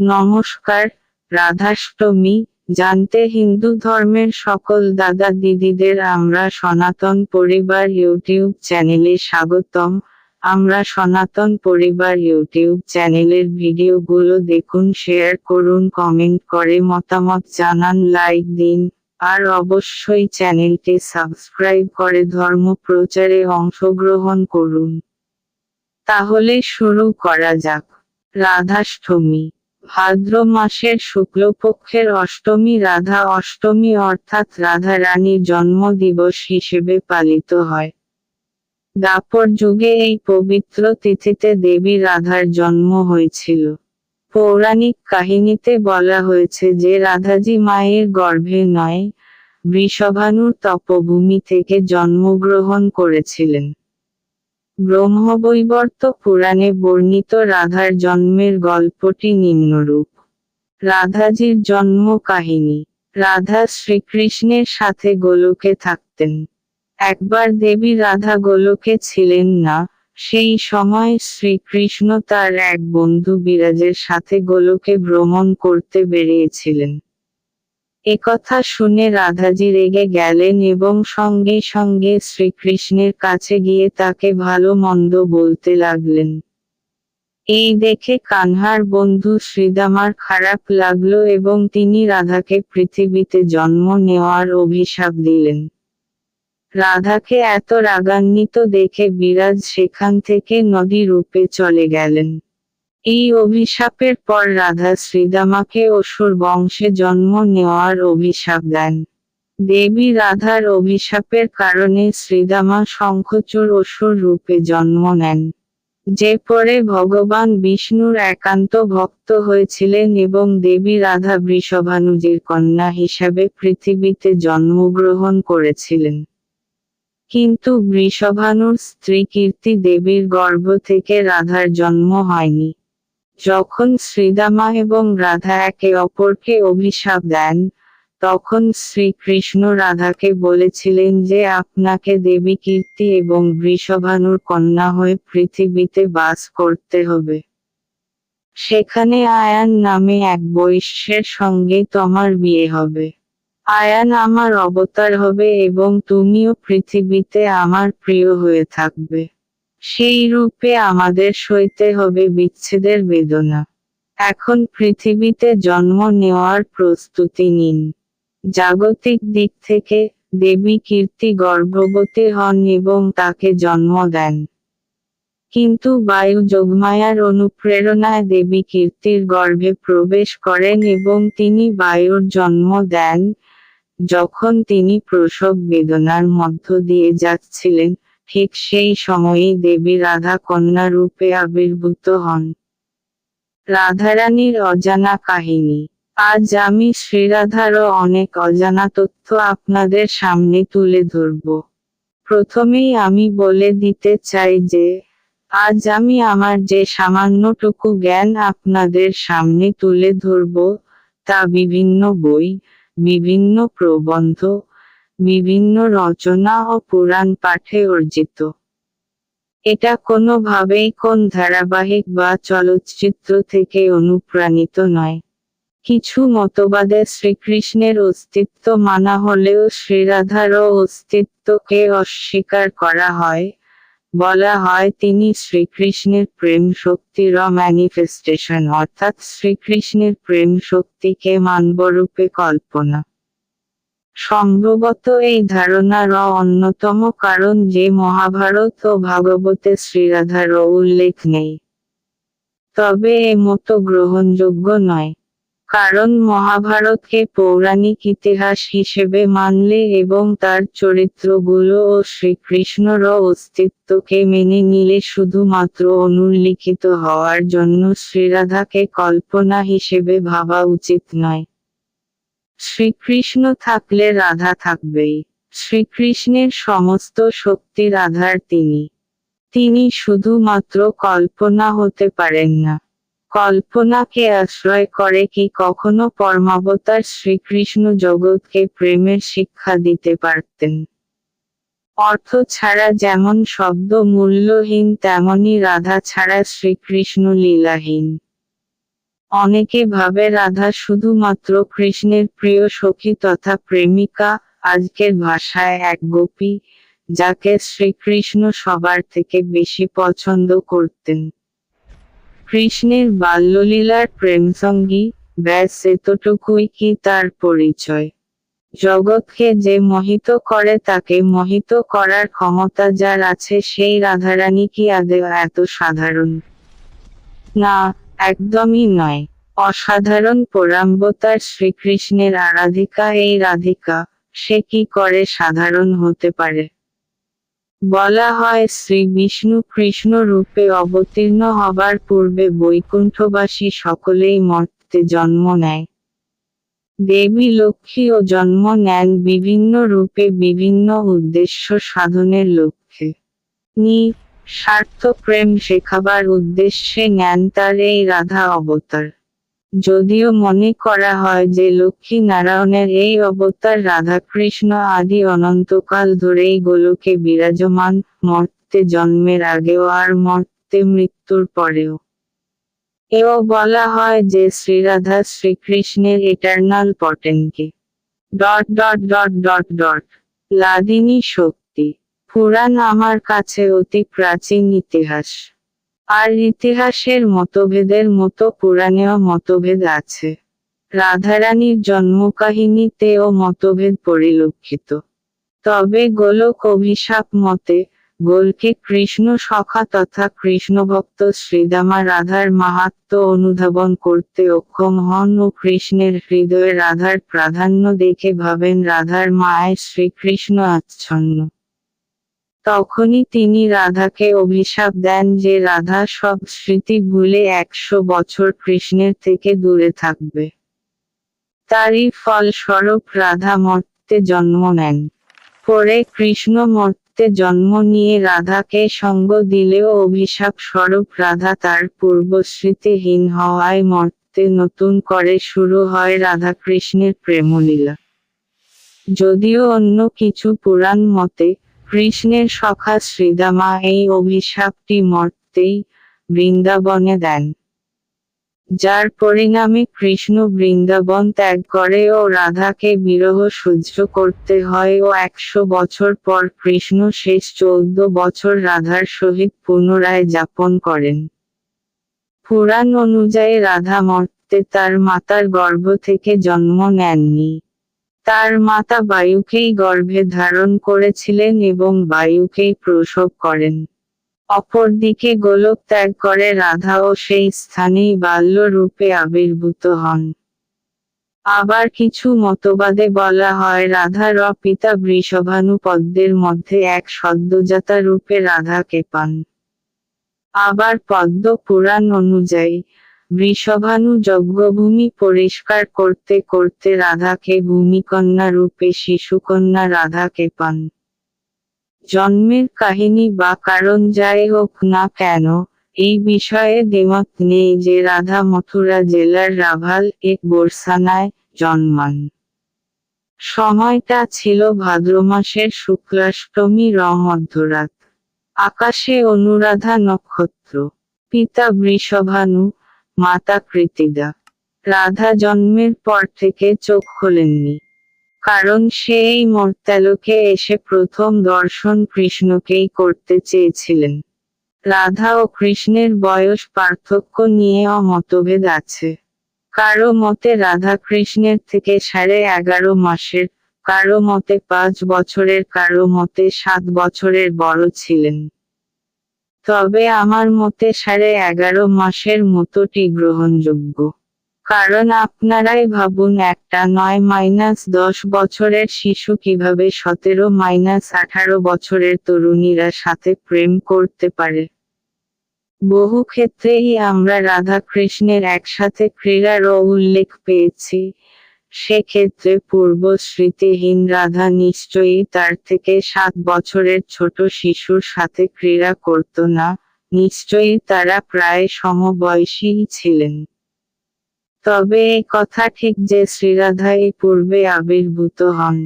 নমস্কার, রাধাষ্টমী, জানতে হিন্দু ধর্মের সকল দাদা দিদিদের আমরা সনাতন পরিবার ইউটিউব চ্যানেলে স্বাগতম। আমরা সনাতন পরিবার ইউটিউব চ্যানেলের ভিডিওগুলো দেখুন, শেয়ার করুন, কমেন্ট করে মতামত জানান, লাইক দিন। আর অবশ্যই চ্যানেলটি সাবস্ক্রাইব করে ধর্ম প্রচারে অংশগ্রহণ করুন। তাহলে শুরু করা যাক। রাধাষ্টমী ভাদ্র মাসের শুক্লপক্ষের অষ্টমী রাধা অষ্টমী অর্থাৎ রাধা রানীর জন্ম দিবস হিসেবে পালিত হয়। দাপর যুগে এই পবিত্র তিথিতে দেবী রাধার জন্ম হয়েছিল। পৌরাণিক কাহিনীতে বলা হয়েছে যে রাধাজি মায়ের গর্ভে নয়, বৃষভানুর তপভূমি থেকে জন্মগ্রহণ করেছিলেন। ব্রহ্মবৈবর্ত পুরাণে বর্ণিত রাধার জন্মের গল্পটি নিম্নরূপ। রাধাজির জন্ম কাহিনী। রাধা শ্রীকৃষ্ণের সাথে গোলকে থাকতেন। একবার দেবী রাধা গোলকে ছিলেন না, সেই সময় শ্রীকৃষ্ণ তার এক বন্ধু বিরাজের সাথে গোলকে ভ্রমণ করতে বেরিয়েছিলেন। একথা শুনে রাধাজি রেগে গেলেন এবং সঙ্গে সঙ্গে শ্রীকৃষ্ণের কাছে গিয়ে তাকে ভালো মন্দ বলতে লাগলেন। এই দেখে কানহার বন্ধু শ্রীদামার খারাপ লাগল এবং তিনি রাধাকে পৃথিবীতে জন্ম নেওয়ার অভিশাপ দিলেন। রাধাকে এত রাগান্বিত দেখে বিরাজ সেখান থেকে নদী রূপে চলে গেলেন। এই অভিশাপের পর রাধা শ্রীদামাকে অসুর বংশে জন্ম নেওয়ার অভিশাপ দেন। দেবী রাধার অভিশাপের কারণে শ্রীদামা শঙ্খচূড় অসুর রূপে জন্ম নেন। যে পরে ভগবান বিষ্ণুর একান্ত ভক্ত হয়েছিলেন এবং দেবী রাধা বৃষভানুজির কন্যা হিসাবে পৃথিবীতে জন্মগ্রহণ করেছিলেন। কিন্তু বৃষভানুর স্ত্রী কীর্তি দেবীর গর্ভ থেকে রাধার জন্ম হয়নি। যখন শ্রীদামা এবং রাধা একে অপরকে অভিশাপ দেন, তখন শ্রীকৃষ্ণ রাধাকে বলেছিলেন যে আপনাকে দেবী কীর্তি এবং বৃষভানুর কন্যা হয়ে পৃথিবীতে বাস করতে হবে। সেখানে আয়ান নামে এক বৈশ্যের সঙ্গে তোমার বিয়ে হবে। আয়ান আমার অবতার হবে এবং তুমিও পৃথিবীতে আমার প্রিয় হয়ে থাকবে। সেই রূপে আমাদের সইতে হবে বিচ্ছেদের বেদনা। এখন পৃথিবীতে জন্ম নেওয়ার প্রস্তুতি নিন। জাগতিক দিক থেকে দেবী কীর্তি গর্ভবতী হন এবং তাকে জন্ম দেন। কিন্তু বায়ু যোগমায়ার অনুপ্রেরণায় দেবী কীর্তির গর্ভে প্রবেশ করেন এবং তিনি বায়ুর জন্ম দেন, যখন তিনি প্রসব বেদনার মধ্য দিয়ে যাচ্ছিলেন। ঠিক সেই সময়েই দেবী রাধা কন্যা রূপে আবির্ভূত হন। রাধারানীর অজানা কাহিনী। আজ আমি শ্রীরাধারও অনেক অজানা তথ্য আপনাদের সামনে তুলে ধরব। প্রথমেই আমি বলে দিতে চাই যে, আজ আমি আমার যে সামান্যটুকু জ্ঞান আপনাদের সামনে তুলে ধরব, তা বিভিন্ন বই, বিভিন্ন প্রবন্ধ বিভিন্ন রচনা ও পুরাণ পাঠে অর্জিত। এটা কোনোভাবেই কোন ধারাবাহিক বা চলচ্চিত্র থেকে অনুপ্রাণিত নয়। কিছু মতবাদে শ্রীকৃষ্ণের অস্তিত্ব মানা হলেও শ্রীরাধারও অস্তিত্বকে অস্বীকার করা হয়, বলা হয় তিনি শ্রীকৃষ্ণের প্রেম শক্তির ম্যানিফেস্টেশন, অর্থাৎ শ্রীকৃষ্ণের প্রেম শক্তিকে মানবরূপে কল্পনা। সম্ভবত এই ধারণার অন্যতম কারণ যে মহাভারত ও ভাগবতে শ্রীরাধার উল্লেখ নেই। তবে এ মতো গ্রহণযোগ্য নয়। কারণ মহাভারতকে পৌরাণিক ইতিহাস হিসেবে মানলে এবং তার চরিত্রগুলো ও শ্রীকৃষ্ণর অস্তিত্বকে মেনে নিলে শুধুমাত্র অনুল্লিখিত হওয়ার জন্য শ্রীরাধাকে কল্পনা হিসেবে ভাবা উচিত নয়। শ্রীকৃষ্ণ থাকলে রাধা থাকবেই। শ্রীকৃষ্ণের সমস্ত শক্তির রাধার তিনি। তিনি শুধুমাত্র কল্পনা হতে পারেন না। কল্পনাকে আশ্রয় করে কি কখনো পরমাবতার শ্রীকৃষ্ণ জগৎকে প্রেমের শিক্ষা দিতে পারতেন? অর্থ ছাড়া যেমন শব্দ মূল্যহীন, তেমনি রাধা ছাড়া শ্রীকৃষ্ণ লীলাহীন। অনেকে ভাবে রাধা শুধুমাত্র কৃষ্ণের প্রিয় সখী তথা প্রেমিকা, আজকের ভাষায় এক গোপী, যাকে শ্রীকৃষ্ণ সবার থেকে বেশি পছন্দ করতেন। কৃষ্ণের বাল্যলীলার প্রেমসঙ্গী, ব্যাস এতটুকুই কি তার পরিচয়? জগৎকে যে মোহিত করে তাকে মোহিত করার ক্ষমতা যার আছে সেই রাধারানী কি আদে এত সাধারণ? না একদমই নয়। অসাধারণ পরাম্বতার শ্রীকৃষ্ণের আরাধিকা এই রাধিকা, সে কি করে সাধারণ হতে পারে? বলা হয় শ্রী বিষ্ণু কৃষ্ণ রূপে অবতীর্ণ হবার পূর্বে বৈকুণ্ঠবাসী সকলেই মর্তে জন্ম নেয়। দেবী লক্ষ্মীও জন্ম নেন বিভিন্ন রূপে বিভিন্ন উদ্দেশ্য সাধনের লক্ষ্যে। নি স্বার্থ প্রেম শেখাবার উদ্দেশ্যে নেন তার এই রাধা অবতার। যদিও মনে করা হয় যে লক্ষ্মী নারায়ণের এই অবতার রাধাকৃষ্ণ আদি অনন্তকাল ধরেই গোলকে বিরাজমান, মর্তে জন্মের আগেও আর মর্তে মৃত্যুর পরেও। এও বলা হয় যে শ্রীরাধা শ্রীকৃষ্ণের eternal পটেনকে dot dot dot dot dot. লাদিনী শক্তি পুরাণ আমার কাছে অতি প্রাচীন ইতিহাস। আর ইতিহাসের মতভেদের মতো পুরাণেও মতভেদ আছে। রাধারানীর জন্মকাহিনীতেও মতভেদ পরিলক্ষিত। তবে গোলক অভিশাপ মতে, গোলকে কৃষ্ণ সখা তথা কৃষ্ণভক্ত শ্রীদামা রাধার মাহাত্ম অনুধাবন করতে অক্ষম হন ও কৃষ্ণের হৃদয়ে রাধার প্রাধান্য দেখে ভাবেন রাধার মায়ের শ্রীকৃষ্ণ আচ্ছন্ন। তখনই তিনি রাধাকে অভিশাপ দেন যে রাধা সব স্মৃতি ভুলে একশো বছর কৃষ্ণের থেকে দূরে থাকবে। তারই ফলস্বরূপ রাধা মর্তে জন্ম নেন। পরে কৃষ্ণ মর্তে জন্ম নিয়ে রাধাকে সঙ্গ দিলেও অভিশাপ স্বরূপ রাধা তার পূর্বস্মৃতিহীন হওয়ায় মর্তে নতুন করে শুরু হয় রাধা কৃষ্ণের প্রেমলীলা। যদিও অন্য কিছু পুরাণ মতে কৃষ্ণের সখা শ্রীদামা এই অভিশাপটি মর্তেই বৃন্দাবনে দেন। যার পরিণামে কৃষ্ণ বৃন্দাবন ত্যাগ করে ও রাধাকে বিরহ সহ্য করতে হয় ও একশো বছর পর কৃষ্ণ শেষ চৌদ্দ বছর রাধার সহিত পুনরায় যাপন করেন। পুরাণ অনুযায়ী রাধা মর্তে তার মাতার গর্ভ থেকে জন্ম নেননি। তার মাতা বায়ুকেই গর্ভে ধারণ করেছিলেন এবং বায়ুকেই প্রসব করেন। অপরদিকে গোলক ত্যাগ করে রাধা ও সেই স্থানেই বাল্য রূপে আবির্ভূত হন। আবার কিছু মতবাদে বলা হয়, রাধার পিতা বৃষভানু পদ্মের মধ্যে এক সদ্যজাতা রূপে রাধাকে পান। আবার পদ্ম পুরাণ অনুযায়ী বৃষভানু যজ্ঞভূমি পরিষ্কার করতে করতে রাধাকে ভূমিকন্যা রূপে শিশুকন্যা রাধাকে পান। জন্মের কাহিনী বা কারণ যাই হোক না কেন, এই বিষয়ে দেমত নেই যে রাধা মথুরা জেলার রাভাল এক বোরসানায় জন্মান। সময়টা ছিল ভাদ্র মাসের শুক্লাষ্টমী রং মধ্যরাত। আকাশে অনুরাধা নক্ষত্র। পিতা বৃষভানু মাতা কৃতিদা। রাধা জন্মের পর থেকে চোখ খোলেননি। কারণ সে এই মর্তালোকে এসে প্রথম দর্শন কৃষ্ণকেই করতে চেয়েছিলেন। রাধা ও কৃষ্ণের বয়স পার্থক্য নিয়ে অমতভেদ আছে। কারও মতে রাধা কৃষ্ণের থেকে সাড়ে এগারো মাসের, কারও মতে পাঁচ বছরের, কারও মতে সাত বছরের বড় ছিলেন। তবে আমার মতে সাড়ে এগারো মাসের মতোটি গ্রহণযোগ্য। কারণ আপনারাই ভাবুন একটা নয় মাইনাস দশ বছরের শিশু কীভাবে সতেরো মাইনাস আঠারো বছরের তরুণীরা সাথে প্রেম করতে পারে। বহু ক্ষেত্রেই আমরা রাধা কৃষ্ণের একসাথে ক্রীড়ারও উল্লেখ পেয়েছি। সেক্ষেত্রে পূর্ব স্মৃতিহীন রাধা নিশ্চয়ই তার থেকে সাত বছরের ছোট শিশুর সাথে ক্রীড়া করত না, নিশ্চয়ই তারা প্রায় সমবয়সী ছিলেন। তবে এ কথা ঠিক যে শ্রীরাধা এই পূর্বে আবির্ভূত হন।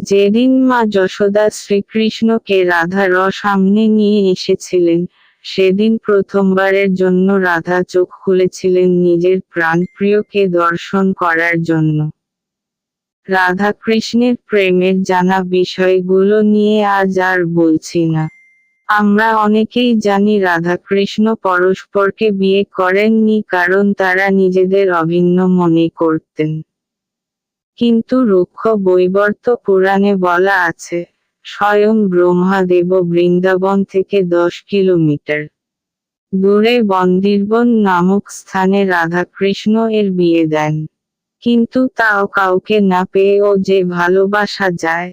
যেদিন মা যশোদা শ্রীকৃষ্ণকে রাধার সামনে নিয়ে এসেছিলেন সেদিন প্রথমবারের জন্য রাধা চোখ খুলেছিলেন নিজের প্রাণপ্রিয়কে দর্শন করার জন্য। রাধা কৃষ্ণের প্রেমের জানা বিষয়গুলো নিয়ে আজ আর বলছি না। আমরা অনেকেই জানি রাধাকৃষ্ণ পরস্পরকে বিয়ে করেননি কারণ তারা নিজেদের অভিন্ন মনে করতেন। কিন্তু রুক্ষ বৈবর্ত পুরাণে বলা আছে স্বয়ং ব্রহ্মাদেব বৃন্দাবন থেকে দশ কিলোমিটার দূরে বন্দিরবন নামক স্থানে রাধাকৃষ্ণ এর বিয়ে দেন। কিন্তু তাও কাউকে না পেয়েও যে ভালোবাসা যায়,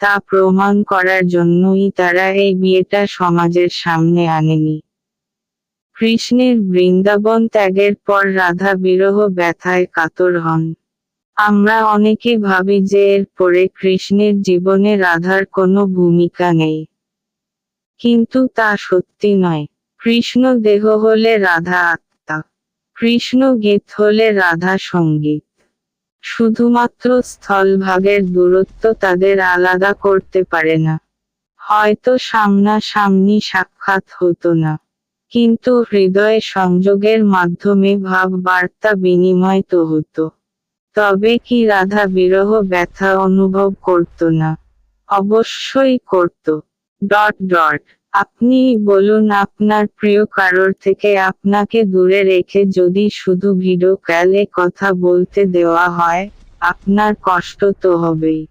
তা প্রমাণ করার জন্যই তারা এই বিয়েটা সমাজের সামনে আনেনি। কৃষ্ণের বৃন্দাবন ত্যাগের পর রাধা বিরহ ব্যথায় কাতর হন। আমরা অনেকে ভাবি যে এর পরে কৃষ্ণের জীবনে রাধার কোনো ভূমিকা নেই। কিন্তু তা সত্যি নয়। কৃষ্ণ দেহ হলে রাধা আত্মা। কৃষ্ণ গীত হলে রাধা সংগীত। শুধুমাত্র স্থলভাগের দূরত্ব তাদের আলাদা করতে পারে না। হয়তো সামনাসামনি সাক্ষাৎ হতো না। কিন্তু হৃদয় সংযোগের মাধ্যমে ভাব বার্তা বিনিময় তো হতো। তবে কি রাধা বিরহ ব্যথা অনুভব করত না? অবশ্যই করত। Dot dot. আপনি বলুন আপনার প্রিয় কারোর থেকে আপনাকে দূরে রেখে যদি শুধু ভিডিও ক্যালে কথা বলতে দেওয়া হয়, আপনার কষ্ট তো হবেই।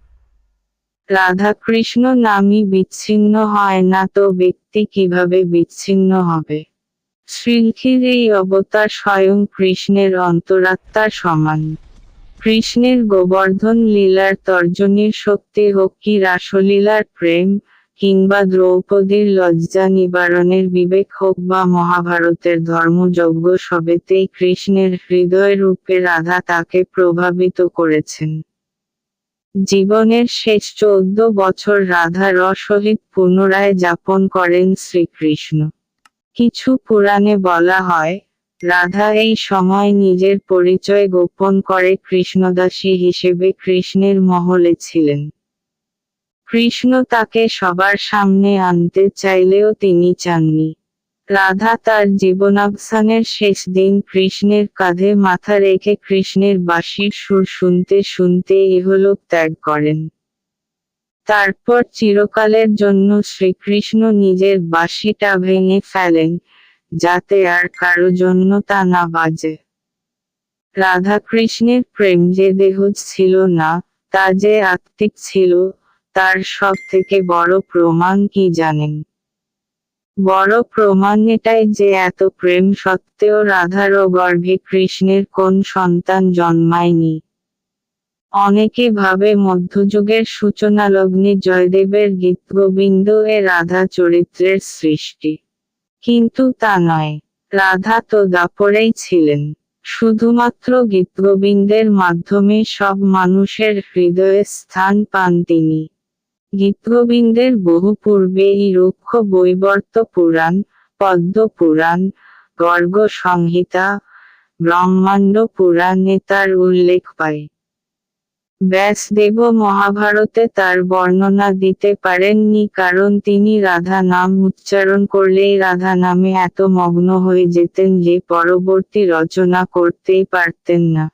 রাধাকৃষ্ণ নামই বিচ্ছিন্ন হয় না তো ব্যক্তি কীভাবে বিচ্ছিন্ন হবে? শ্রীলখির এই অবতার স্বয়ং কৃষ্ণের অন্তরাত্মার সমান। কৃষ্ণের গোবর্ধন লীলার তর্জনীর শক্তি হোক কি রাসলীলার প্রেম, কিংবা দ্রৌপদীর লজ্জা নিবারণের বিবেক হোক বা মহাভারতের ধর্মযজ্ঞ সবেতেই কৃষ্ণের হৃদয় রূপে রাধা তাকে প্রভাবিত করেছেন। জীবনের শেষ চৌদ্দ বছর রাধা রসহিত পুনরায় যাপন করেন শ্রীকৃষ্ণ। কিছু পুরাণে বলা হয় রাধা এই সময় নিজের পরিচয় গোপন করে কৃষ্ণদাসী হিসেবে কৃষ্ণের মহলে ছিলেন। কৃষ্ণ তাকে সবার সামনে আনতে চাইলেও তিনি চাননি। রাধা তার জীবনাবসানের শেষ দিন কৃষ্ণের কাঁধে মাথা রেখে কৃষ্ণের বাঁশির সুর শুনতে শুনতে ইহলোক ত্যাগ করেন। তারপর চিরকালের জন্য শ্রীকৃষ্ণ নিজের বাঁশিটা ভেঙে ফেলেন। যাতে আর কারও জন্য তা না বাজে। রাধা কৃষ্ণের প্রেম যে দেহ ছিল না, তা যে আত্মিক ছিল, তার সব থেকে বড় প্রমাণ কি জানেন? বড় প্রমাণ এটাই যে এত প্রেম সত্ত্বেও রাধার ও গর্ভে কৃষ্ণের কোন সন্তান জন্মায়নি। অনেকে ভাবে মধ্যযুগের সূচনা লগ্নে জয়দেবের গীতগোবিন্দ এ রাধা চরিত্রের সৃষ্টি। কিন্তু তা নয়। রাধা তো দাপরেই ছিলেন। শুধুমাত্র গীতগোবিন্দের মাধ্যমে সব মানুষের হৃদয়ে স্থান পান তিনি। গীতগোবিন্দের বহু পূর্বে এই রুক্ষ বৈবর্ত পুরাণ, পদ্ম পুরাণ, গর্গ সংহিতা, ব্রহ্মাণ্ড পুরাণে তার উল্লেখ পায়। ব্যাসদেব মহাভারতে তার বর্ণনা দিতে পারেননি কারণ তিনি রাধা নাম উচ্চারণ করলেই রাধা নামে এত মগ্ন হয়ে যেতেন যে পরবর্তী রচনা করতেই পারতেন না।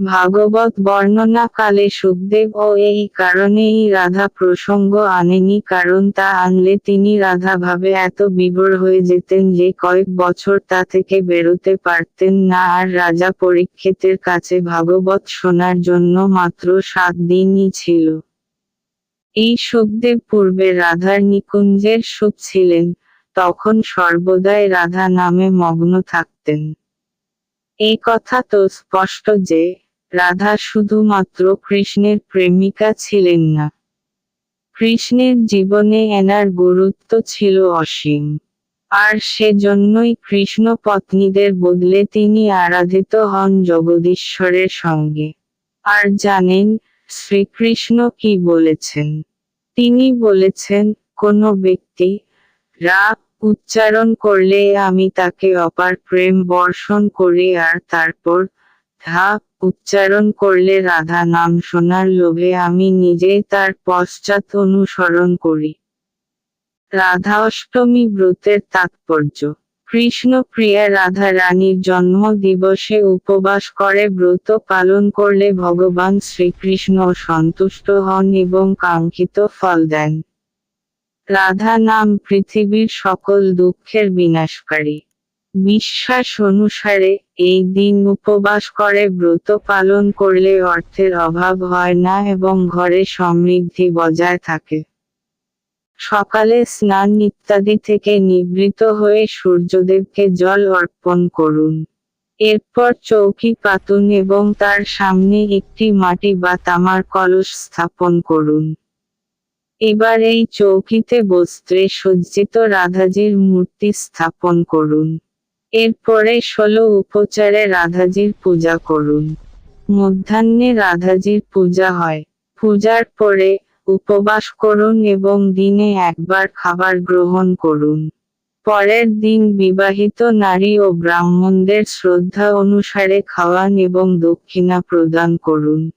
ভাগবত বর্ণনা কালে সুখদেব ও এই কারণেই রাধা প্রসঙ্গ আনেনি কারণ তা আনলে তিনি রাধা ভাবে এত বিভোর হয়ে যেতেন যে কয়েক বছর তা থেকে বেরোতে পারতেন না আর রাজা পরীক্ষিতের কাছে ভাগবত শোনার জন্য মাত্র সাত দিনই ছিল। এই সুখদেব পূর্বে রাধার নিকুঞ্জের সুখ ছিলেন, তখন সর্বদাই রাধা নামে মগ্ন থাকতেন। এই কথা তো স্পষ্ট যে রাধা শুধুমাত্র কৃষ্ণের প্রেমিকা ছিলেন না। কৃষ্ণের জীবনে এনার গুরুত্ব ছিল অসীম। আর সেজন্যই কৃষ্ণ পত্নীদের বদলে তিনি আরাধিত হন জগদীশ্বরের সঙ্গে। আর জানেন শ্রীকৃষ্ণ কি বলেছেন। তিনি বলেছেন, কোনো ব্যক্তি রা উচ্চারণ করলে আমি তাকে অপার প্রেম বর্ষণ করি আর তারপর ধা উচ্চারণ করলে রাধা নাম শোনার লোভে আমি নিজেই তার পশ্চাৎ অনুসরণ করি। রাধা অষ্টমী ব্রতের তাৎপর্য। কৃষ্ণ প্রিয়া রাধা রানীর জন্ম দিবসে উপবাস করে ব্রত পালন করলে ভগবান শ্রীকৃষ্ণ সন্তুষ্ট হন এবং কাঙ্ক্ষিত ফল দেন। রাধা নাম পৃথিবীর সকল দুঃখের বিনাশকারী। বিশ্বাস অনুসারে, এই দিন উপবাস করে ব্রত পালন করলে অর্থের অভাব হয় না এবং ঘরে সমৃদ্ধি বজায় থাকে। সকালে স্নান ইত্যাদি থেকে নিবৃত হয়ে সূর্যদেবকে জল অর্পণ করুন। এরপর চৌকি পাতুন এবং তার সামনে একটি মাটি বা তামার কলস স্থাপন করুন। এবার এই চৌকিতে বস্ত্রে সজ্জিত রাধাজির মূর্তি স্থাপন করুন। এরপরে ষোলো উপচারে রাধাজির পূজা করুন। মধ্যাহ্নে রাধাজির পূজা হয়। পূজার পরে উপবাস করুন এবং দিনে একবার খাবার গ্রহণ করুন। পরের দিন বিবাহিত নারী ও ব্রাহ্মণদের শ্রদ্ধা অনুসারে খাওয়ান এবং দক্ষিণা প্রদান করুন।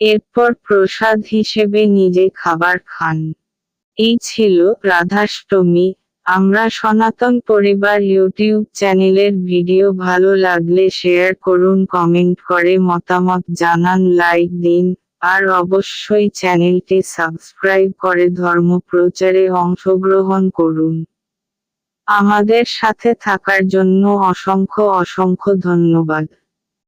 এরপর প্রসাদ হিসেবে নিজে খাবার খান। এই ছিল রাধাষ্টমী। আমরা সনাতন পরিবার ইউটিউব চ্যানেলের ভিডিও ভালো লাগলে শেয়ার করুন, কমেন্ট করে মতামত জানান, লাইক দিন, আর অবশ্যই চ্যানেলটি সাবস্ক্রাইব করে ধর্ম প্রচারে অংশগ্রহণ করুন। আমাদের সাথে থাকার জন্য অসংখ্য অসংখ্য ধন্যবাদ।